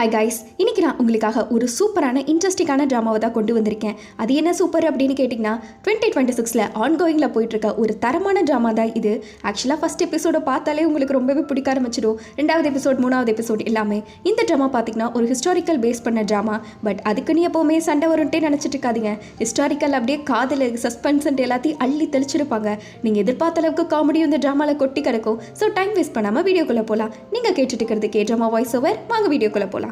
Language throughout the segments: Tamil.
ஹாய் கைஸ் இன்னைக்கு நான் உங்களுக்காக ஒரு சூப்பரான இன்ட்ரெஸ்டிங்கான ட்ராமாவை தான் கொண்டு வந்திருக்கேன். அது என்ன சூப்பர் அப்படின்னு கேட்டிங்கன்னா டுவெண்ட்டி டுவெண்ட்டி சிக்ஸில் ஆன்கோயிங்கில் போயிட்டுருக்க ஒரு தரமான ட்ராமா தான் இது. ஆக்சுவலாக ஃபஸ்ட் எபிசோடை பார்த்தாலே உங்களுக்கு ரொம்பவே பிடிக்க ஆரம்பிச்சிடும். ரெண்டாவது எபிசோட் மூணாவது எபிசோட் எல்லாமே. இந்த ட்ராமா பார்த்தீங்கன்னா ஒரு ஹிஸ்டாரிக்கல் பேஸ் பண்ண ட்ராமா பட் அதுக்குன்னு எப்போவுமே சண்டை வரும்ட்டே நினச்சிட்டு இருக்காதிங்க. ஹிஸ்டாரிக்கல் அப்படியே காதல் சஸ்பென்ஸ்ன்ட்டு எல்லாத்தையும் அள்ளி தெளிச்சிருப்பாங்க. நீங்கள் எதிர்பார்த்த அளவுக்கு காமெடியும் இந்த ட்ராமாவில் கொட்டி கிடக்கும். ஸோ டைம் வேஸ்ட் பண்ணாமல் வீடியோக்குள்ளே போகலாம் நீங்கள் கேட்டுட்டு இருக்கிறது கே ட்ராமா வாய்ஸ் ஓவர் வாங்க வீடியோக்குள்ளே போகலாம்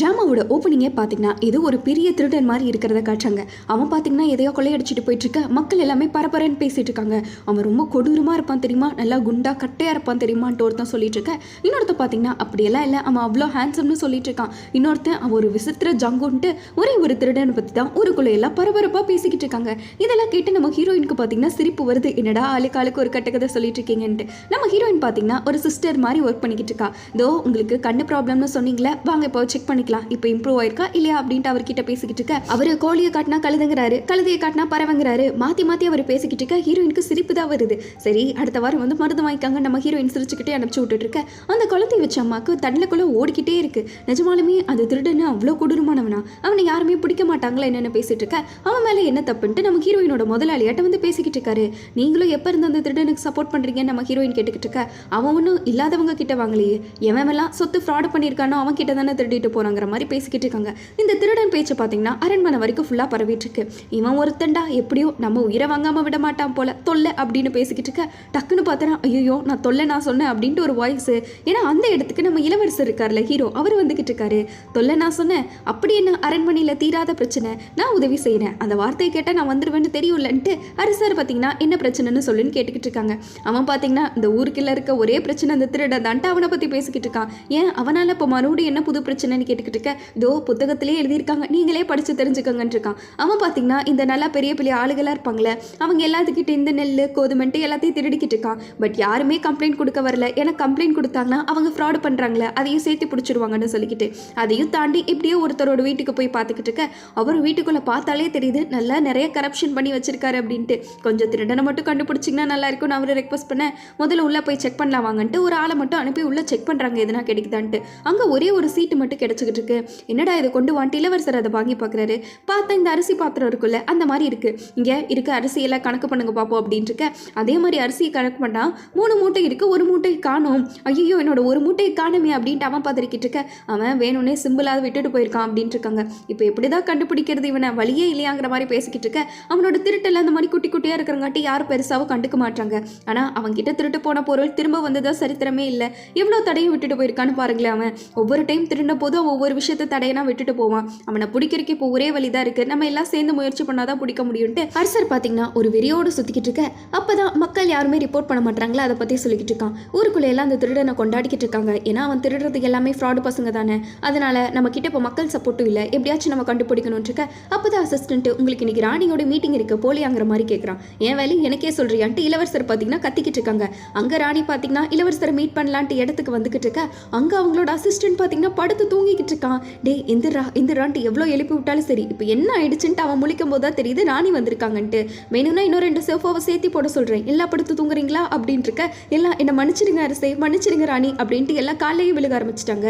ட்ராமாவோட ஓப்பனிங்கே பார்த்தீங்கன்னா இது ஒரு பெரிய திருடன் மாதிரி இருக்கிறத காட்டுறாங்க. அவன் பார்த்தீங்கன்னா எதையோ கொள்ளையடிச்சிட்டு போயிட்டு இருக்க மக்கள் எல்லாமே பரபரன்னு பேசிட்டு இருக்காங்க. அவன் ரொம்ப கொடூரமாக இருப்பான் தெரியுமா? நல்லா குண்டா கட்டையாக இருப்பான் தெரியுமான்ட்டு ஒருத்தன் சொல்லிட்டு இருக்க இன்னொருத்தன் பார்த்தீங்கன்னா அப்படியெல்லாம் இல்லை. அவன் அவ்வளோ ஹேண்ட்ஸம்னு சொல்லிட்டு இருக்கான். இன்னொருத்தன் அவன் ஒரு விசித்திர ஜங்குன்ட்டு ஒரே ஒரு திருடனை பற்றி தான் ஒரு எல்லாம் பரபரப்பாக பேசிக்கிட்டு இருக்காங்க. இதெல்லாம் கேட்டு நம்ம ஹீரோயினுக்கு பார்த்தீங்கன்னா சிரிப்பு வருது. என்னடா ஆளுக்கு ஆளுக்கு ஒரு கட்டக்கதை சொல்லிட்டு இருக்கீங்கன்ட்டு. நம்ம ஹீரோயின் பார்த்தீங்கன்னா ஒரு சிஸ்டர் மாதிரி ஒர்க் பண்ணிக்கிட்டு இருக்கா. இதோ உங்களுக்கு கண்ணு ப்ராப்ளம்னு சொன்னீங்களே வாங்க இப்போ செக் பண்ணி பண்ணிக்கலாம். இப்போ இம்ப்ரூவ் ஆயிருக்கா? இல்லையா? அப்படின்ட்டு அவர்கிட்ட பேசிக்கிட்டு இருக்க. அவர் கோழியை காட்டினா கழுதுங்கிறாரு. கழுதையை காட்டினா பறவைங்கிறாரு. மாற்றி மாற்றி அவர் பேசிக்கிட்டு இருக்க. ஹீரோயினுக்கு சிரிப்பு தான் வருது. சரி அடுத்த வாரம் வந்து மருந்து வாங்கிக்காங்க. நம்ம ஹீரோயின் சிரிச்சுக்கிட்டே அனுப்பிச்சு விட்டுட்டு இருக்க. அந்த குழந்தைய வச்ச அம்மாவுக்கு தண்ணிக்குள்ளே ஓடிக்கிட்டே இருக்கு. நிஜமாலுமே அது திருடனு அவ்வளோ கொடூரமானவனா? அவனை யாருமே பிடிக்க மாட்டாங்களா என்னென்னு பேசிட்டு இருக்க. அவன் மேலே என்ன தப்புன்ட்டு நம்ம ஹீரோயினோட முதலாளியாட்ட வந்து பேசிக்கிட்டு இருக்காரு. நீங்களும் எப்போ இருந்து அந்த திருடனுக்கு சப்போர்ட் பண்ணுறீங்கன்னு நம்ம ஹீரோயின் கேட்டுக்கிட்டு இருக்க. அவன் ஒன்றும் இல்லாதவங்க கிட்ட வாங்கலையே. எவன் எல்லாம் சொத்து ஃப்ராடு பண்ணியிருக்கானோ அவன் கிட்ட தானே திருடிட்டு போறாங்கிற மாதிரி பேசிக்கிட்டு இருக்காங்க. இந்த திருடன் பேச்சு பார்த்தீங்கன்னா அரண்மனை வரைக்கும் ஃபுல்லாக பரவிட்டு இருக்கு. இவன் ஒருத்தன்டா எப்படியோ நம்ம உயிரை வாங்காம விட மாட்டான் போல. தொல்லை அப்படின்னு பேசிக்கிட்டு இருக்க டக்குன்னு பார்த்தனா ஐயோ நான் தொல்லை நான் சொன்னேன் அப்படின்ட்டு ஒரு வாய்ஸ் ஏன்னா அந்த இடத்துக்கு நம்ம இளவரசர் இருக்கார்ல ஹீரோ அவர் வந்துகிட்டு இருக்காரு. தொல்லை நான் சொன்னேன். அப்படி என்ன அரண்மனையில் தீராத பிரச்சனை? நான் உதவி செய்கிறேன் அந்த வார்த்தையை கேட்டால் நான் வந்துடுவேன்னு தெரியும்லன்ட்டு அரசர் பார்த்தீங்கன்னா என்ன பிரச்சனைன்னு சொல்லுன்னு கேட்டுக்கிட்டு இருக்காங்க. அவன் பார்த்தீங்கன்னா இந்த ஊருக்குள்ள இருக்க ஒரே பிரச்சனை அந்த திருட தான்ட்டு அவனை பற்றி பேசிக்கிட்டு இருக்கான். ஏன்? அவனால் இப்போ மறுபடியும் என்ன புது பிரச்சனைன்னு கேட்டு கேட்டுக்கிட்டு இருக்க. தோ புத்தகத்திலே எழுதியிருக்காங்க. நீங்களே படித்து தெரிஞ்சுக்கங்கன்னு இருக்கான். அவன் பார்த்தீங்கன்னா இந்த நல்லா பெரிய பெரிய ஆளுகளாக இருப்பாங்களே அவங்க எல்லாத்துக்கிட்ட இந்த நெல் கோதுமைன்ட்டு எல்லாத்தையும் திருடிக்கிட்டு இருக்கான். பட் யாருமே கம்ப்ளைண்ட் கொடுக்க வரல. ஏன்னா கம்ப்ளைண்ட் கொடுத்தாங்கன்னா அவங்க ஃப்ராடு பண்ணுறாங்களே அதையும் சேர்த்து பிடிச்சிருவாங்கன்னு சொல்லிக்கிட்டு. அதையும் தாண்டி இப்படியே ஒருத்தரோட வீட்டுக்கு போய் பார்த்துக்கிட்டு இருக்க. அவர் வீட்டுக்குள்ளே பார்த்தாலே தெரியுது நல்லா நிறைய கரப்ஷன் பண்ணி வச்சிருக்காரு அப்படின்ட்டு. கொஞ்சம் திருடனை மட்டும் கண்டுபிடிச்சிங்கன்னா நல்லா இருக்கும்னு அவரை ரெக்வஸ்ட் பண்ண முதல்ல உள்ளே போய் செக் பண்ணலாம் வாங்கன்ட்டு ஒரு ஆளை மட்டும் அனுப்பி உள்ளே செக் பண்ணுறாங்க எதுனா கிடைக்குதான்ட்டு. அங்கே ஒரே ஒரு சீட்டு மட்டும் வச்சுக்கிட்டு இருக்கு. என்னடா இதை கொண்டு வான்ட்டு இளவரசர் அதை வாங்கி பார்க்குறாரு பார்த்தா இந்த அரிசி பாத்திரம் இருக்குல்ல அந்த மாதிரி இருக்கு. இங்கே இருக்க அரிசியெல்லாம் கணக்கு பண்ணுங்க பார்ப்போம் அப்படின்ட்டு இருக்க. அதே மாதிரி அரிசியை கணக்கு பண்ணா மூணு மூட்டை இருக்கு ஒரு மூட்டை காணும். ஐயோ என்னோட ஒரு மூட்டையை காணுமே அப்படின்ட்டு அவன் பார்த்துருக்கிட்டு இருக்க. அவன் வேணும்னே சிம்பிளாக விட்டுட்டு போயிருக்கான் அப்படின்ட்டு இருக்காங்க. இப்போ எப்படி தான் கண்டுபிடிக்கிறது இவனை? வழியே இல்லையாங்கிற மாதிரி பேசிக்கிட்டு இருக்க. அவனோட திருட்டில் அந்த மாதிரி குட்டி குட்டியாக இருக்கிறங்காட்டி யாரும் பெருசாகவும் கண்டுக்க மாட்டாங்க. ஆனால் அவன் கிட்ட திருட்டு போன பொருள் திரும்ப வந்ததா சரித்திரமே இல்லை. எவ்வளோ தடையும் விட்டுட்டு போயிருக்கான்னு பாருங்களேன் அவன். ஒவ்வொரு டைம் திருடின போது அவன் ஒவ்வொரு விஷயத்தை தடையனா விட்டுட்டு போவான். அவனை பிடிக்கிறதுக்கு இப்போ ஒரே வழி தான் இருக்கு. நம்ம எல்லாம் சேர்ந்து முயற்சி பண்ணாதான் பிடிக்க முடியும்ட்டு அரசர் பார்த்தீங்கன்னா ஒரு வெறியோடு சுற்றிக்கிட்டு இருக்க. அப்பதான் மக்கள் யாருமே ரிப்போர்ட் பண்ண மாட்டாங்களா? அதை பற்றி சொல்லிக்கிட்டு இருக்கான். ஊருக்குள்ள எல்லாம் அந்த திருடனை கொண்டாடிக்கிட்டு இருக்காங்க. ஏன்னா அவன் திருடுறது எல்லாமே ஃப்ராடு பசங்க தானே. அதனால நம்ம கிட்ட இப்போ மக்கள் சப்போர்ட்டும் இல்லை. எப்படியாச்சும் நம்ம கண்டுபிடிக்கணும்னு இருக்க. அப்போதான் அசிஸ்டன்ட் உங்களுக்கு இன்னைக்கு ராணியோட மீட்டிங் இருக்க. போலியாங்கிற மாதிரி கேட்குறான் என் வேலையும் எனக்கே சொல்றியான்ட்டு இளவரசர் பார்த்தீங்கன்னா கத்திக்கிட்டு இருக்காங்க. அங்கே ராணி பார்த்தீங்கன்னா இளவரசரை மீட் பண்ணலான்ட்டு இடத்துக்கு வந்துக்கிட்டு இருக்க. அங்கே அவங்களோட அசிஸ்டன்ட் பார்த்தீங்கன்னா படுத்து தூங்கிக்கிட்டு இருக்கான் டே எந்திரா எந்திரான்ட்டு எவ்வளோ எழுப்பி விட்டாலும் சரி இப்போ என்ன ஆயிடுச்சுன்ட்டு அவன் முழிக்கும் போது தான் தெரியுது ராணி வந்திருக்காங்கன்ட்டு. வேணும்னா இன்னும் ரெண்டு சோஃபாவை சேர்த்தி போட சொல்கிறேன் எல்லாம் படுத்து தூங்குறீங்களா? அப்படின்ட்டு இருக்க எல்லாம் என்னை மன்னிச்சிடுங்க அரசே மன்னிச்சிடுங்க ராணி அப்படின்ட்டு எல்லாம் காலையும் விழுக ஆரம்பிச்சிட்டாங்க.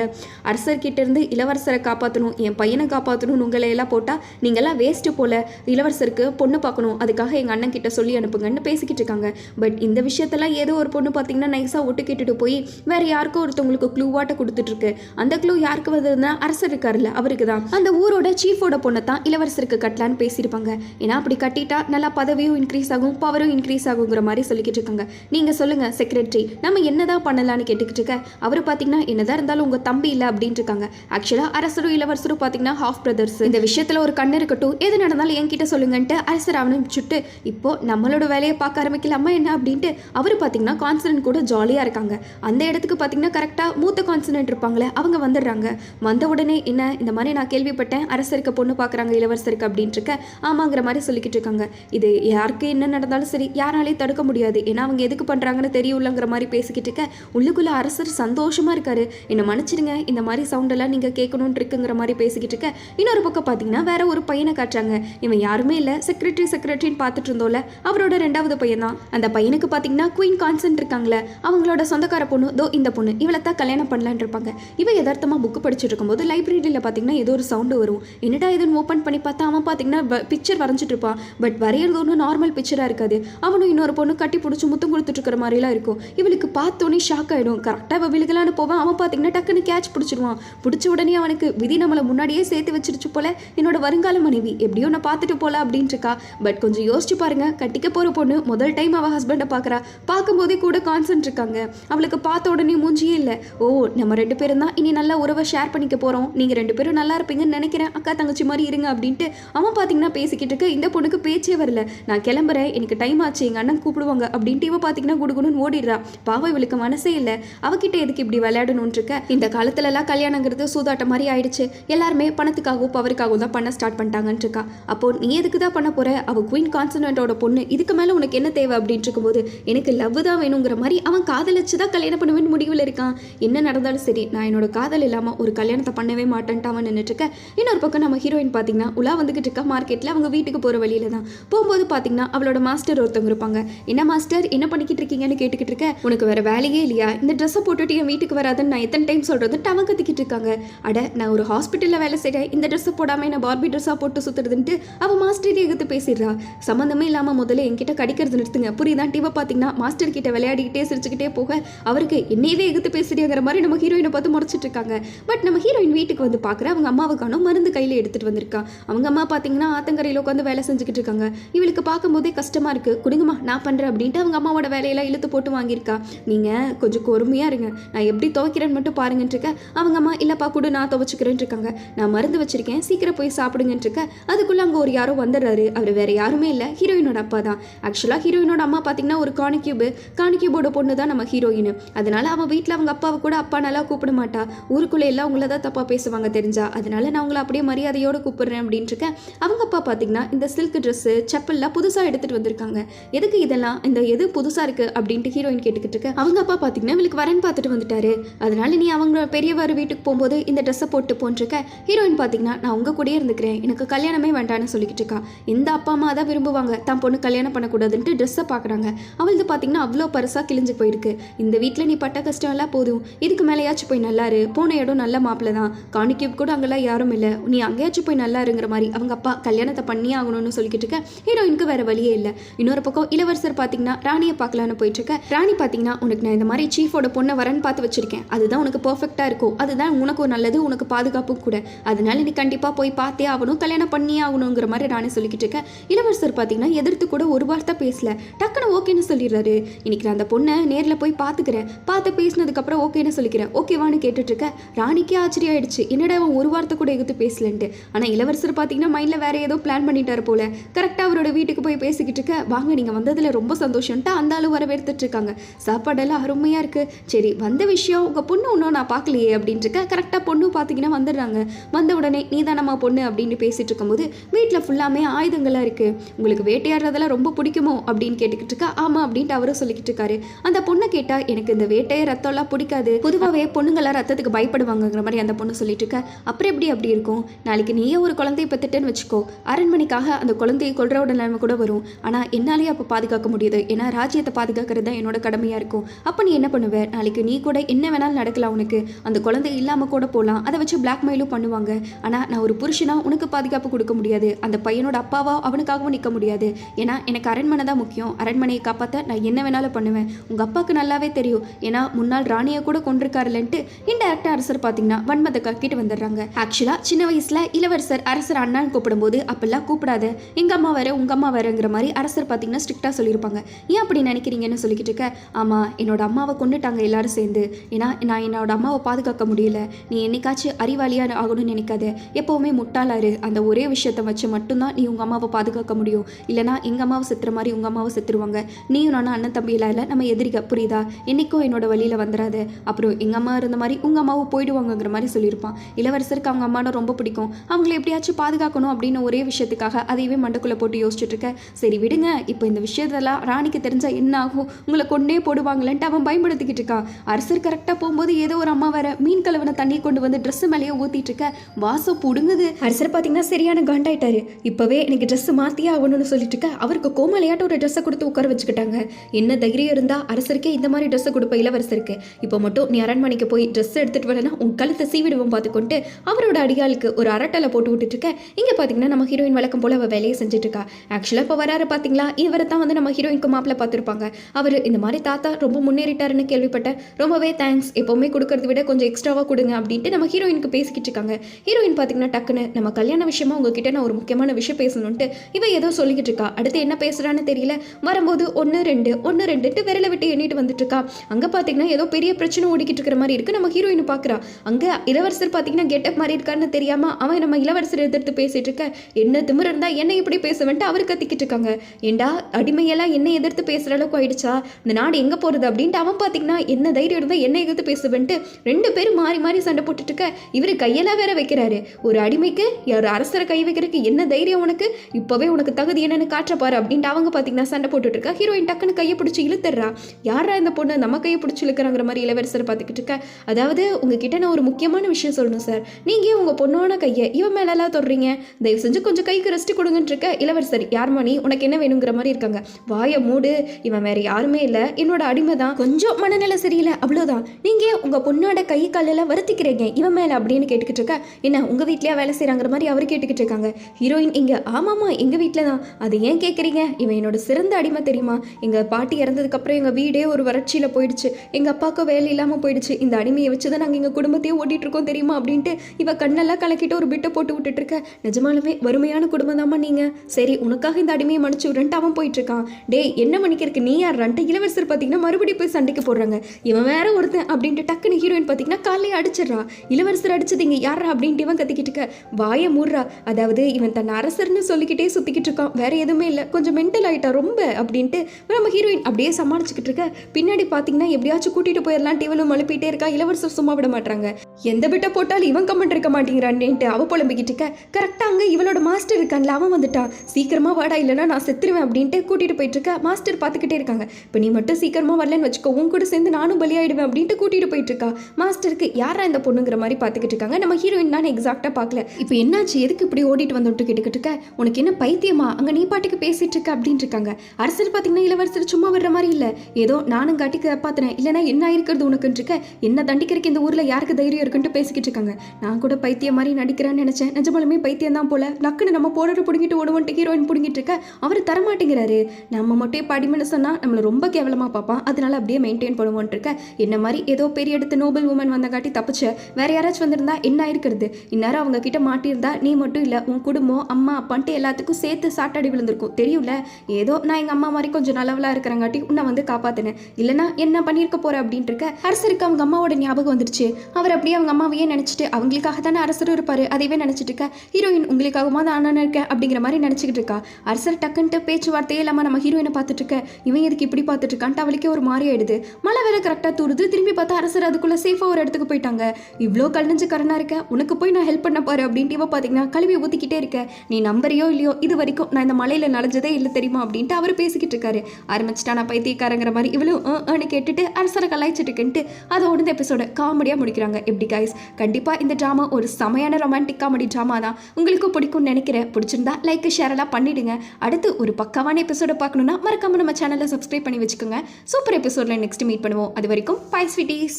அரசர்கிட்ட இருந்து இளவரசரை காப்பாற்றணும் என் பையனை காப்பாற்றணும்னு உங்களை எல்லாம் போட்டால் நீங்கள்லாம் வேஸ்ட்டு போல. இளவரசருக்கு பொண்ணு பார்க்கணும் அதுக்காக எங்கள் அண்ணன் கிட்ட சொல்லி அனுப்புங்கன்னு பேசிக்கிட்டு இருக்காங்க பட் இந்த விஷயத்தெல்லாம் ஏதோ ஒரு பொண்ணு பார்த்தீங்கன்னா நைஸாக ஒட்டு கேட்டுட்டு போய் வேற யாருக்கோ ஒருத்தவங்களுக்கு க்ளூவாட்ட கொடுத்துட்டு இருக்கு அந்த க்ளூ யாருக்கு இருந்த அரசர் இருக்காருல்ல அவருக்கு தான். அந்த ஊரோட சீஃபோட பொண்ணை தான் இளவரசருக்கு கட்டலான்னு பேசியிருப்பாங்க. ஏன்னா அப்படி கட்டிட்டா நல்லா பதவியும் இன்க்ரீஸ் ஆகும் பவரும் இன்க்ரீஸ் ஆகுங்கிற மாதிரி சொல்லிக்கிட்டு இருக்காங்க. நீங்கள் சொல்லுங்க செக்ரட்டரி நம்ம என்னதான் பண்ணலாம்னு கேட்டுக்கிட்டு இருக்க? அவர் பார்த்தீங்கன்னா என்னதான் இருந்தாலும் உங்கள் தம்பி இல்லை அப்படின்ட்டு இருக்காங்க. ஆக்சுவலாக அரசரும் இளவரசரும் பார்த்தீங்கன்னா ஹாஃப் பிரதர்ஸ் இந்த விஷயத்தில் ஒரு கண்ணு இருக்கட்டும் எது நடந்தாலும் என்கிட்ட சொல்லுங்கன்ட்டு அரசர் அவனுச்சுட்டு இப்போ நம்மளோட வேலையை பார்க்க ஆரம்பிக்கலாமா என்ன? அப்படின்ட்டு அவர் பார்த்தீங்கன்னா கான்சனன்ட் கூட ஜாலியாக இருக்காங்க. அந்த இடத்துக்கு பார்த்தீங்கன்னா கரெக்டாக மூத்த கான்சனன்ட் இருப்பாங்களே அவங்க வந்துடுறாங்க. வந்த உடனே என்ன இந்த மாதிரி நான் கேள்விப்பட்டேன் அரசருக்கு பொண்ணு பார்க்குறாங்க இளவரசருக்கு அப்படின்ட்டு இருக்க ஆமாங்கிற மாதிரி சொல்லிக்கிட்டு இருக்காங்க. இது யாருக்கு என்ன நடந்தாலும் சரி யாராலையும் தடுக்க முடியாது. ஏன்னா அவங்க எதுக்கு பண்ணுறாங்கன்னு தெரியும்லங்கிற மாதிரி பேசிக்கிட்டு இருக்க உள்ளுக்குள்ள அரசர் சந்தோஷமாக இருக்காரு. என்னை மன்னிச்சிடுங்க இந்த மாதிரி சவுண்டெல்லாம் நீங்கள் கேட்கணும்னு இருக்குங்கிற மாதிரி பேசிக்கிட்டு இருக்க. இன்னொரு பக்கம் பார்த்தீங்கன்னா வேற ஒரு பையனை காட்டுறாங்க. இவன் யாருமே இல்லை செக்ரட்டரி செக்ரட்டரின்னு பார்த்துட்டு இருந்தோம்ல அவரோட ரெண்டாவது பையன் தான் அந்த பையனுக்கு பார்த்தீங்கன்னா குயின் கான்சென்ட் இருக்காங்களே அவங்களோட சொந்தக்கார பொண்ணு தோ இந்த பொண்ணு இவளை தான் கல்யாணம் பண்ணலான்னு இருப்பாங்க இவன் யதார்த்தமாக புக்கு படிச்சுட்டு இருக்கும்போது லைப்ரரியில் பார்த்தீங்கன்னா ஏதோ ஒரு சவுண்டு வரும். என்னடா இதுன்னு ஓப்பன் பண்ணி பார்த்தா அவன் பார்த்தீங்கன்னா பிக்சர் வரைஞ்சிட்டு இருப்பான். பட் வரைகிறது ஒன்றும் நார்மல் பிக்சராக இருக்காது. அவனும் இன்னொரு பொண்ணு கட்டி பிடிச்சி முத்தம் கொடுத்துட்டு இருக்கிற மாதிரிலாம் இருக்கும். இவளுக்கு பார்த்தோன்னே ஷாக் ஆகிடும் கரெக்டாக விழுகலான்னு போவான் அவன் பார்த்தீங்கன்னா டக்குன்னு கேட்ச் பிடிச்சிருவான். பிடிச்ச உடனே அவனுக்கு விதி நம்மளை முன்னாடியே சேர்த்து வச்சிருச்சு போல என்னோட வருங்கால மனைவி எப்படியோ நான் பார்த்துட்டு போல அப்படின்ட்டு இருக்கா. பட் கொஞ்சம் யோசிச்சு பாருங்க. கட்டிக்க போகிற பொண்ணு முதல் டைம் அவள் ஹஸ்பண்டை பார்க்குறா பார்க்கும்போதே கூட கான்சென்ட் இருக்காங்க. அவளுக்கு பார்த்த உடனே மூஞ்சியே இல்லை. ஓ நம்ம ரெண்டு பேரும் தான் இனி நல்லா உறவை ஷேர் பண்ணிக்க போகிறோம் நீங்கள் ரெண்டு பேரும் நல்லா இருப்பீங்கன்னு நினைக்கிறேன். அக்கா தங்கச்சி மாதிரி இருங்க அப்படின்ட்டு அவன் பார்த்தீங்கன்னா பேசிக்கிட்டு இருக்க. இந்த பொண்ணுக்கு பேச்சே வரல. நான் கிளம்புறேன். எனக்கு டைம் ஆச்சு. எங்கள் அண்ணன் கூப்பிடுவாங்க அப்படின்ட்டு இவன் பார்த்தீங்கன்னா குடுகுடுன்னு ஓடிடுறா. பாவம் இவளுக்கு மனசே இல்லை. அவகிட்ட எதுக்கு இப்படி விளையாடணும்னு இருக்க? இந்த காலத்துலலாம் கல்யாணங்கிறது சூதாட்டம் மாதிரி ஆயிடுச்சு. எல்லாருமே பணத்துக்காகவும் பவருக்காகவும் தான் பண்ண ஸ்டார்ட் பண்ணிட்டாங்கன்னு இருக்கா. அப்போ நீ எதுக்கு தான் பண்ண போற? அவ குயின் கான்சனட்டோட பொண்ணு. இதுக்கு மேலே உனக்கு என்ன தேவை அப்படின்ட்டு இருக்கும்போது எனக்கு லவ் தான் வேணுங்கிற மாதிரி அவன் காதலிச்சு தான் கல்யாணம் பண்ணுவேன்னு முடிவில் இருக்கான். என்ன நடந்தாலும் சரி நான் என்னோட காதல் இல்லாமல் ஒரு கல்யாணம் கல்யாணத்தை பண்ணவே மாட்டேன்ட்டு அவன் நின்றுட்டு இருக்க இன்னொரு பக்கம் நம்ம ஹீரோயின் பார்த்தீங்கன்னா உலா வந்துகிட்டு இருக்கா மார்க்கெட்டில் அவங்க வீட்டுக்கு போகிற வழியில தான். போகும்போது பார்த்தீங்கன்னா அவளோட மாஸ்டர் ஒருத்தவங்க இருப்பாங்க. என்ன மாஸ்டர் என்ன பண்ணிக்கிட்டு இருக்கீங்கன்னு கேட்டுக்கிட்டு இருக்க உனக்கு வேற வேலையே இல்லையா? இந்த ட்ரெஸ்ஸை போட்டுட்டு என் வீட்டுக்கு வராதுன்னு நான் எத்தனை டைம் சொல்றது? டவன் கத்திக்கிட்டு இருக்காங்க அட நான் ஒரு ஹாஸ்பிட்டலில் வேலை செய்கிறேன் இந்த ட்ரெஸ்ஸை போடாமல் என்ன பார்பி ட்ரெஸ்ஸாக போட்டு சுற்றுறதுன்ட்டு அவன் மாஸ்டர் எகுத்து பேசிடுறா. சம்மந்தமே இல்லாமல் முதல்ல என்கிட்ட கடிக்கிறது நிறுத்துங்க. புரியுதா? டிவ பார்த்தீங்கன்னா மாஸ்டர் கிட்ட விளையாடிக்கிட்டே சிரிச்சுக்கிட்டே போக. அவருக்கு என்னையவே எகுத்து பேசுறியாங்கிற மாதிரி நம்ம ஹீரோயினை பார்த்து முறைச்சிட்டு இருக்காங்க. பட் நம்ம ஹீரோயின் வீட்டுக்கு வந்து பார்க்குற அவங்க அம்மாவுக்கான மருந்து கையில் எடுத்துகிட்டு வந்திருக்கா. அவங்க அம்மா பார்த்தீங்கன்னா ஆத்தங்கரையில் உட்காந்து வேலை செஞ்சுக்கிட்டு இருக்காங்க. இவளுக்கு பார்க்கும்போதே கஷ்டமாக இருக்குது கொடுங்கம்மா நான் பண்ணுறேன் அப்படின்ட்டு அவங்க அம்மாவோட வேலையெல்லாம் இழுத்து போட்டு வாங்கியிருக்கா. நீங்கள் கொஞ்சம் பொறுமையாக இருங்க. நான் எப்படி துவைக்கிறேன்னு மட்டும் பாருங்கன்ட்டு இருக்கேன் அவங்க அம்மா இல்லைப்பா கொடு நான் துவைச்சிக்கிறேன்ட்டு இருக்காங்க. நான் மருந்து வச்சிருக்கேன். சீக்கிரம் போய் சாப்பிடுங்கன்ட்டு இருக்கேன் அதுக்குள்ளே அங்கே ஒரு யாரோ வந்துடுறாரு. அவர் வேற யாருமே இல்லை. ஹீரோயினோட அப்பா தான். ஆக்சுவலாக ஹீரோயினோட அம்மா பார்த்தீங்கன்னா ஒரு காணிக்யூபு காணிக்யூபோட பொண்ணு தான் நம்ம ஹீரோயின். அதனால அவன் வீட்டில் அவங்க அப்பாவை கூட அப்பா நல்லா கூப்பிட மாட்டா. ஊருக்குள்ளே எல்லாம் உங்களை தான் தப்பாக பேசுவாங்க தெரிஞ்சா அதனால நான் உங்களை அப்படியே மரியாதையோடு கூப்பிடுறேன் அப்படின்ட்டு இருக்கேன் அவங்க அப்பா பார்த்தீங்கன்னா இந்த சில்க் ட்ரெஸ்ஸு செப்பல்லாம் புதுசாக எடுத்துகிட்டு வந்திருக்காங்க. எதுக்கு இதெல்லாம்? இந்த எது புதுசாக இருக்குது அப்படின்ட்டு ஹீரோயின் கேட்டுக்கிட்டு இருக்கேன் அவங்க அப்பா பார்த்தீங்கன்னா இவளுக்கு வரன் பார்த்துட்டு வந்துட்டாரு. அதனால நீ அவங்க பெரியவர் வீட்டுக்கு போகும்போது இந்த ட்ரெஸ்ஸை போட்டு போன்றிருக்க ஹீரோயின் பார்த்தீங்கன்னா நான் உங்கள் கூடயே இருந்துக்கிறேன். எனக்கு கல்யாணமே வேண்டான்னு சொல்லிக்கிட்டு இருக்கா இந்த அப்பா அம்மா தான் விரும்புவாங்க. தான் பொண்ணு கல்யாணம் பண்ணக்கூடாதுன்ட்டு ட்ரெஸ்ஸை பார்க்குறாங்க அவளது பார்த்தீங்கன்னா அவ்வளோ பரிசாக கிழிஞ்சு போயிருக்கு. இந்த வீட்டில் நீ பட்ட கஷ்டம் எல்லாம் போதும். இதுக்கு மேலேயாச்சும் போய் நல்லாரு. போன இடம் நல்ல மாப்பிள்ளை தான். காணிக்கு கூட அங்கெல்லாம் யாரும் இல்லை. நீ அங்கேயாச்சும் போய் நல்லா இருங்கிற மாதிரி அவங்க அப்பா கல்யாணத்தை பண்ணியே ஆகணும்னு சொல்லிக்கிட்டு இருக்க. ஹீரோயினுக்கு வேற வழியே இல்லை. இன்னொரு பக்கம் இளவரசர் பார்த்தீங்கன்னா ராணியை பார்க்கலான்னு போயிட்டு இருக்க. ராணி பார்த்தீங்கன்னா உனக்கு நான் இந்த மாதிரி சீஃபோட பொண்ணை வரேன்னு பார்த்து வச்சிருக்கேன். அதுதான் உனக்கு பர்ஃபெக்டாக இருக்கும். அதுதான் உனக்கும் நல்லது உனக்கு பாதுகாப்பும் கூட. அதனால நீ கண்டிப்பாக போய் பார்த்தே ஆகணும் கல்யாணம் பண்ணியே ஆகணுங்கிற மாதிரி ராணி சொல்லிக்கிட்டு இருக்க. இளவரசர் பார்த்தீங்கன்னா எதிர்த்து கூட ஒரு வார்த்தை பேசல. டக்குன்னு ஓகேன்னு சொல்லிடுறாரு. இன்னைக்கு நான் அந்த பொண்ணை நேரில் போய் பார்த்துக்கிறேன் பார்த்து பேசினதுக்கப்புறம் ஓகேன்னு சொல்லிக்கிறேன். ஓகேவான்னு கேட்டுட்டு இருக்க. ராணிக்கே ஆச்சரியம் ஆயிடுச்சு என்னடா அவன் ஒரு வார்த்தை கூட எகுத்து பேசலன்ட்டு. ஆனால் இளவரசர் பார்த்தீங்கன்னா மைண்டில் வேற ஏதோ பிளான் பண்ணிட்டாரு போல. கரெக்டாக அவரோட வீட்டுக்கு போய் பேசிக்கிட்டு இருக்க வாங்க நீங்கள் வந்ததில் ரொம்ப சந்தோஷம்ட்டு அந்த ஆளு வரவேற்றுட்டு இருக்காங்க. சாப்பாடெல்லாம் அருமையாக இருக்கு. சரி வந்த விஷயம் உங்கள் பொண்ணு ஒன்றும் நான் பார்க்கலையே அப்படின்ட்டு இருக்க கரெக்டாக பொண்ணு பார்த்தீங்கன்னா வந்துடுறாங்க. வந்த உடனே நீ தானம்மா பொண்ணு அப்படின்னு பேசிட்டு இருக்கும்போது வீட்டில் ஃபுல்லாமே ஆயுதங்களாக இருக்கு. உங்களுக்கு வேட்டையாடுறதெல்லாம் ரொம்ப பிடிக்குமோ? அப்படின்னு கேட்டுக்கிட்டு இருக்கா ஆமாம் அப்படின்ட்டு அவரும் சொல்லிக்கிட்டு இருக்காரு. அந்த பொண்ணை கேட்டால் எனக்கு இந்த வேட்டையை ரத்தம்லாம் பிடிக்காது. பொதுவாகவே பொண்ணுங்களாம் ரத்தத்துக்கு பயப்படுவாங்கங்கிற மாதிரி அந்த பொண்ணு சொல்லிட்டு இருக்க அப்புறம் எப்படி அப்படி இருக்கும்? நாளைக்கு நீயே ஒரு குழந்தைய பெற்றுட்டேன்னு வச்சுக்கோ. அரண்மனைக்காக அந்த குழந்தையை கொள்றோட நிலைமை கூட வரும். ஆனால் என்னாலேயே அப்போ பாதுகாக்க முடியுது. ஏன்னா ராஜ்யத்தை பாதுகாக்கிறது தான் என்னோட கடமையாக இருக்கும். அப்போ நீ என்ன பண்ணுவ? நாளைக்கு நீ கூட என்ன வேணாலும் நடக்கலாம் உனக்கு. அந்த குழந்தை இல்லாமல் கூட போகலாம் அதை வச்சு பிளாக்மெயிலும் பண்ணுவாங்க. ஆனால் நான் ஒரு புருஷனா உனக்கு பாதுகாப்பு கொடுக்க முடியாது. அந்த பையனோட அப்பாவா அவனுக்காகவும் நிற்க முடியாது. ஏன்னா எனக்கு அரண்மனை தான் முக்கியம். அரண்மனையை காப்பாற்ற நான் என்ன வேணாலும் பண்ணுவேன். உங்கள் அப்பாவுக்கு நல்லாவே தெரியும். ஏன்னா முன்னாள் ராணியை கூட கொண்டிருக்காருலன்ட்டு இன்டெரக்டாக அரசர் பார்த்தீங்கன்னா மன்மதக்கா கிட்ட வந்துடுறாங்க. ஆக்சுவலாக சின்ன வயசில் இளவரசர் அரசர் அண்ணான்னு கூப்பிடும்போது அப்பெல்லாம் கூப்பிடாத எங்கள் அம்மா வேற உங்கள் அம்மா வேறங்கிற மாதிரி அரசர் பார்த்தீங்கன்னா ஸ்ட்ரிக்டா சொல்லியிருப்பாங்க. ஏன் அப்படி நினைக்கிறீங்கன்னு சொல்லிக்கிட்டு இருக்க ஆமாம் என்னோட அம்மாவை கொண்டுட்டாங்க எல்லாரும் சேர்ந்து. ஏன்னா நான் என்னோட அம்மாவை பாதுகாக்க முடியல. நீ என்னைக்காச்சும் அறிவாளியாக ஆகணும்னு நினைக்காத. எப்போவுமே முட்டாளாரு. அந்த ஒரே விஷயத்தை வச்சு மட்டும்தான் நீ உங்கள் அம்மாவை பாதுகாக்க முடியும். இல்லைனா எங்கள் அம்மாவை செத்துற மாதிரி உங்கள் அம்மாவை செத்துருவாங்க. நீயும் நானும் அண்ணன் தம்பியெல்லாம் இல்லை நம்ம எதிரிக்க புரியுதா? என்னைக்கும் என்னோட வழியில் வந்துடாத அப்புறம் எங்கள் அம்மா இருந்த மாதிரி உங்கள் அம்மாவும் போயிடுவாங்கங்கிற மாதிரி சொல்லியிருப்பான். இளவரசருக்கு அவங்க அம்மாவை ரொம்ப பிடிக்கும். அவங்கள எப்படியாச்சும் பாதுகாக்கணும் அப்படின்னு ஒரே விஷயத்துக்காக அதையவே மண்டக்குள்ளே போட்டு யோசிச்சுட்டு இருக்க. சரி விடுங்க இப்போ இந்த விஷயத்தெல்லாம் ராணிக்கு தெரிஞ்சா என்ன ஆகும்? உங்களை கொண்டே போடுவாங்களேன்ட்டு அவன் பயன்படுத்திக்கிட்டு இருக்கான் அரசர் கரெக்டாக போகும்போது ஏதோ ஒரு அம்மா வர மீன் கலவனை தண்ணி கொண்டு வந்து ட்ரெஸ் மேலேயே ஊற்றிட்டு இருக்க. வாசம் புடுங்குது. அரசர் பார்த்தீங்கன்னா சரியான காண்டாயிட்டாரு. இப்போவே எனக்கு ட்ரெஸ் மாற்றியே ஆகணும்னு சொல்லிட்டு இருக்க. அவருக்கு கோமலையாட்ட ஒரு ட்ரெஸ்ஸை கொடுத்து உட்கார வச்சுக்கிட்டாங்க. என்ன தைரியம் இருந்தால் அரசருக்கே இந்த மாதிரி ட்ரெஸ்ஸை கொடுப்ப இளவரசருக்கு. இப்போ மட்டும் நீ அரண்மனைக்கு போய் ட்ரெஸ் எடுத்துகிட்டு வரேன்னா உன் கழுத்தை சீவிடுவோம் பார்த்துக்கொண்டு அவரோட அடியாளுக்கு ஒரு அரட்டலை போட்டு விட்டுட்டு இருக்க இங்கே பார்த்தீங்கன்னா நம்ம ஹீரோயின் வழக்கம் போல் அவள் வேலையை செஞ்சுட்டு இருக்கா ஆக்சுவலாக இப்போ வராரு பார்த்தீங்களா இவரை தான் வந்து நம்ம ஹீரோயினுக்கு மாப்பிள்ள பார்த்துருப்பாங்க. அவர் இந்த மாதிரி தாத்தா ரொம்ப முன்னேறிட்டாருன்னு கேள்விப்பட்டேன். ரொம்பவே தேங்க்ஸ் எப்போவுமே கொடுக்கறத விட கொஞ்சம் எக்ஸ்ட்ராவாக கொடுங்க அப்படின்ட்டு நம்ம ஹீரோயினுக்கு பேசிக்கிட்டு இருக்காங்க. ஹீரோயின் பார்த்தீங்கன்னா டக்குன்னு நம்ம கல்யாண விஷயமா உங்ககிட்ட நான் ஒரு முக்கியமான விஷயம் பேசணுன்ட்டு இவ ஏதோ சொல்லிக்கிட்டு இருக்கா. அடுத்து என்ன பேசுறான்னு தெரியல. வரும்போது ஒன்று ரெண்டு ஒன்று ரெண்டுட்டு விரலை விட்டு எண்ணிட்டு வந்துட்டு இருக்கா அங்கே பார்த்தீங்கன்னா ஏதோ பெரிய பிரச்சனை ஓடிக்கிட்டு இருக்கிற மாதிரி இருக்கு. நம்ம ஹீரோயின் பார்க்குறா அங்கே இளவரசர் பார்த்தீங்கன்னா கெட்டப் மாதிரி இருக்காருன்னு தெரியாமல் அவன் நம்ம இளவரசர் எதிர்த்து பேசிட்டு இருக்க. என்ன திமிர் இருந்தால் என்ன இப்படி பேசுவேன்ட்டு அவர் கத்திக்கிட்டு இருக்காங்க. ஏண்டா அடிமையெல்லாம் என்ன எதிர்த்து பேசுகிற அளவுக்கு ஆயிடுச்சா? இந்த நாடு எங்கே போகிறது அப்படின்ட்டு அவன் பார்த்தீங்கன்னா என்ன தைரியம் இருந்தால் என்ன எதிர்த்து பேசுவேன்ட்டு ரெண்டு பேரும் மாறி மாறி சண்டை போட்டுட்டு இருக்க. இவர் கையெல்லாம் வேற வைக்கிறாரு. ஒரு அடிமைக்கு யார் அரசரை கை வைக்கிறதுக்கு என்ன தைரியம் உனக்கு? இப்போவே உனக்கு தகுதி என்னன்னு காற்றப்பாரு அப்படின்ட்டு அவங்க பார்த்தீங்கன்னா சண்டை போட்டுட்டு இருக்கா. ஹீரோயின் டக்குன்னு கையை பிடிச்சி இழுத்துறா யாரா இந்த பொண்ணு? நம்ம கையை பிடிச்சி இழுக்கிறாங்கிற மாதிரி இளவரசர் பார்த்துக்கிட்டு இருக்க. அதாவது உங்ககிட்ட நான் ஒரு முக்கிய முக்கியமான விஷயம் சொல்லணும் சார் நீங்கள் உங்கள் பொண்ணோட கையை இவன் மேலெல்லாம் தொடுறீங்க? தயவு செஞ்சு கொஞ்சம் கைக்கு ரெஸ்ட் கொடுங்கன்னு இருக்க இளவரசர் யார் மணி உனக்கு என்ன வேணுங்கிற மாதிரி இருக்காங்க. வாயை மூடு. இவன் வேற யாருமே இல்லை. என்னோட அடிமை தான். கொஞ்சம் மனநிலை சரியில்லை அவ்வளோதான் நீங்கள் உங்கள் பொண்ணோட கை காலெல்லாம் வருத்திக்கிறீங்க? இவன் மேலே அப்படின்னு கேட்டுக்கிட்டு இருக்க என்ன உங்கள் வீட்லயா வேலை செய்கிறாங்கிற மாதிரி அவர் கேட்டுக்கிட்டு இருக்காங்க ஹீரோயின் இங்கே ஆமாம்மா எங்கள் வீட்டில் தான். அது ஏன் கேட்குறீங்க இவன் என்னோட சிறந்த அடிமை தெரியுமா? எங்கள் பாட்டி இறந்ததுக்கப்புறம் எங்கள் வீடே ஒரு வறட்சியில் போயிடுச்சு. எங்கள் அப்பாவுக்கு வேலை இல்லாமல் போயிடுச்சு. இந்த அடிமையை வச்சு தான் நாங்கள் எங்கள் குடும்பத்தையே ஓட்டிட்டு இருக்கோம் தெரியுமா அப்படின்ட்டு இவ கண்ணெல்லாம் கலக்கிட்டு ஒரு பிட்டை போட்டு விட்டுட்டு இருக்க நிஜமாலுமே வறுமையான குடும்பம் தாம்மா நீங்க. சரி உனக்காக இந்த அடிமையை மன்னிச்சு விடுன்ட்டு அவன் போயிட்டு இருக்கான் டேய் என்ன மன்னிக்கிறதுக்கு? நீ யார்றான்ட்டு இளவரசர் பார்த்தீங்கன்னா மறுபடியும் போய் சண்டைக்கு போடுறாங்க. இவன் வேற ஒருத்தன் அப்படின்ட்டு டக்குன்னு ஹீரோயின் பார்த்தீங்கன்னா காலையே அடிச்சிடுறா இளவரசர் அடிச்சது இங்க யாரா அப்படின்ட்டு இவன் கத்திக்கிட்டு இருக்க. வாயை மூடுறா. அதாவது இவன் தன் அரசர்னு சொல்லிக்கிட்டே சுத்திக்கிட்டு இருக்கான். வேற எதுவுமே இல்லை. கொஞ்சம் மென்டல் ஆயிட்டா ரொம்ப அப்படின்ட்டு நம்ம ஹீரோயின் அப்படியே சமாளிச்சுக்கிட்டு இருக்க. பின்னாடி பார்த்தீங்கன்னா எப்படியாச்சும் கூட்டிட்டு போயிடலாம் டிவலும் மழுப்பிட்டே இருக்கா. இளவரசர் சும்மா விட மாட்டாங்க எந்த பிட்டை போட்டாலும் இவன் கமெண்ட் இருக்க மாட்டேங்கிறான்ட்டு அவ புலம்பிக்கிட்டு இருக்க. கரெக்டாக அங்கே இவளோட மாஸ்டர் இருக்கான்ல அவன் வந்துட்டான். சீக்கிரமாக வாடா இல்லைனா நான் செத்துருவேன் அப்படின்ட்டு கூட்டிகிட்டு போயிட்டு இருக்க. மாஸ்டர் பார்த்துக்கிட்டே இருக்காங்க. இப்போ நீ மட்டும் சீக்கிரமாக வரலன்னு வச்சுக்கோ உன் கூட சேர்ந்து நானும் பலியாயிடுவேன் அப்படின்ட்டு கூட்டிகிட்டு போயிட்டு இருக்கா. மாஸ்டருக்கு யாரா இந்த பொண்ணுங்கிற மாதிரி பார்த்துக்கிட்டு இருக்காங்க. நம்ம ஹீரோயின் நான் எக்ஸாக்டாக பார்க்கல. இப்போ என்னாச்சு? எதுக்கு இப்படி ஓடிட்டு வந்துட்டு கேட்டுக்கிட்டு இருக்க? உனக்கு என்ன பைத்தியமா? அங்கே நீ பாட்டுக்கு பேசிட்டு இருக்க அப்படின்ட்டு இருக்காங்க. அரசர் பார்த்தீங்கன்னா இளவரசர் சும்மா வர்ற மாதிரி இல்லை. ஏதோ நானும் காட்டிக்க காப்பாத்தினேன் இல்லைனா என்ன இருக்கிறது உனக்குன்னு இருக்க? என்ன தண்டிக்கிறதுக்கு இந்த ஊரில் யாருக்கு தைரியம் இருக்குன்ட்டு பேசிக்கிட்டு இருக்காங்க. நான் கூட பைத்தியம் மாதிரி நடிக்கிறேன்னு நினச்சேன். நிஜமாலுமே பைத்தியம் தான் போல. நக்குன்னு நம்ம போடுற பிடிங்கிட்டு ஓடுவோன்ட்டு ஹீரோயின் பிடிங்கிட்டு இருக்க அவர் தரமாட்டேங்கிறாரு. நம்ம மட்டும் படிமனு சொன்னால் நம்மளை ரொம்ப கேவலமாக பார்ப்பான் அதனால அப்படியே மெயின்டைன் பண்ணுவோன்ட்டு இருக்க. என்ன மாதிரி ஏதோ பெரிய எடுத்து நோபல் உமன் வந்தங்காட்டி தப்பிச்ச வேற யாராச்சும் வந்திருந்தா என்ன ஆயிருக்கிறது? இந்நேரம் அவங்க கிட்ட மாட்டியிருந்தா நீ மட்டும் இல்லை உன் குடும்பம் அம்மா அப்பான்ட்டு எல்லாத்துக்கும் சேர்த்து சாட்டாடி விழுந்திருக்கும். தெரியும்ல? ஏதோ நான் எங்கள் அம்மா மாதிரி கொஞ்சம் நல்லவளாக இருக்கிறங்காட்டி உன்னை வந்து காப்பாத்தினேன். இல்லைனா என்ன பண்ணியிருக்க போற அப்படின்ட்டு இருக்க? அரசருக்கு அவங்க அம்மாவோட ஞாபகம் வந்துருச்சு. அவர் அப்படியே அவங்க அம்மாவையே நினச்சிட்டு அவங்களுக்காக தானே அரசரும் இருப்பார். அதையவே நினச்சிட்டு இருக்க. ஹீரோயின் உங்களுக்காகமா தான் அண்ணன் இருக்கேன் அப்படிங்கிற மாதிரி நினச்சிக்கிட்டு இருக்கா. அரசர் டக்குன்ட்டு பேச்சுவார்த்தையே இல்லாமல் நம்ம ஹீரோயினை பார்த்துட்டு இருக்க. இவன் எதுக்கு இப்படி பார்த்துட்டு இருக்கான்ட்டு அவளுக்கே ஒரு மாதிரி ஆயிடுது. மழை வேற கரெக்டாக தூருது. திரும்பி பார்த்தா அரசர் அதுக்குள்ளே சேஃபாக ஒரு இடத்துக்கு போயிட்டாங்க. இவ்வளோ கலஞ்சு கரனா இருக்க. உனக்கு போய் நான் ஹெல்ப் பண்ண பாரு அப்படின்ட்டு இவ பார்த்தீங்கன்னா கழுவி ஊற்றிக்கிட்டே இருக்க. நீ நம்பரையோ இல்லையோ இது வரைக்கும் நான் இந்த மலையில் நலஞ்சதே இல்லை தெரியுமா அப்படின்ட்டு அவர் பேசிக்கிட்டு இருக்காரு. ஆரம்பிச்சிட்டா நான் பைத்தியக்காரங்கிற மாதிரி இவ்வளோ ஆன்னு கேட்டுட்டு அரசரை கலாய்ச்சிட்டுக்குன்ட்டு அதை உடனே எபிசோட காமெடியாக முடிக்கிறாங்க. எப்படி கைஸ் கண்டிப்பாக இந்த ட்ராமா ஒரு செமையான ரொமான்டிக் காமெடி ட்ராமா தான். உங்களுக்கும் பிடிக்கும்னு நினைக்கிறேன். பிடிச்சிருந்தா லைக் ஷேரெல்லாம் பண்ணிவிடுங்க பண்ணிடுங்க. அடுத்து ஒரு பக்காவான எபிசோட பார்க்கணுன்னா மறக்காம நம்ம சேனலை சப்ஸ்கிரைப் பண்ணி வச்சுக்கோங்க. சூப்பர் எபிசோடில் நெக்ஸ்ட் மீட் பண்ணுவோம். அது வரைக்கும் பை ஸ்வீட்டீஸ்